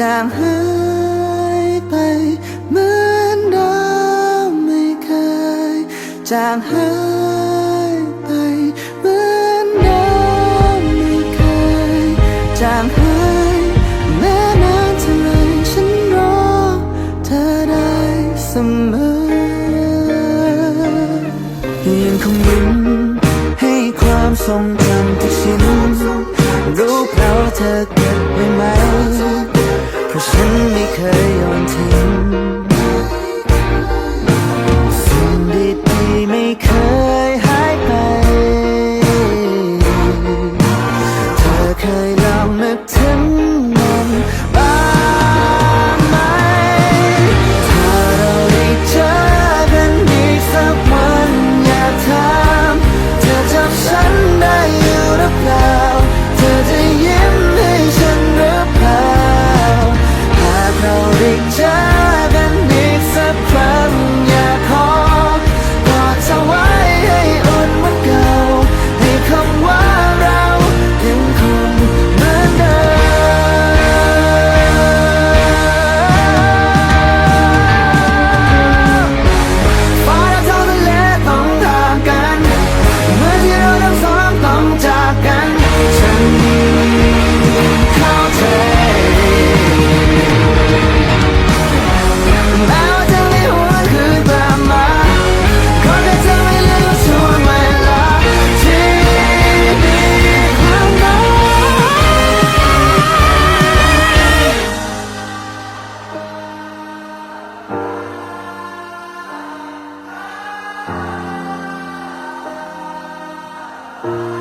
จางหายไป เหมือนเดิมไม่เคย จางหายไปเหมือนเดิมไม่เคย จางหายแม้นานเท่าไรฉันรอเธอได้เสมอยังคงยิ้มให้ความทรงจำทุกชิ้นรู้เปล่าเธอเก็บไว้ไหม เพราะฉัน เเ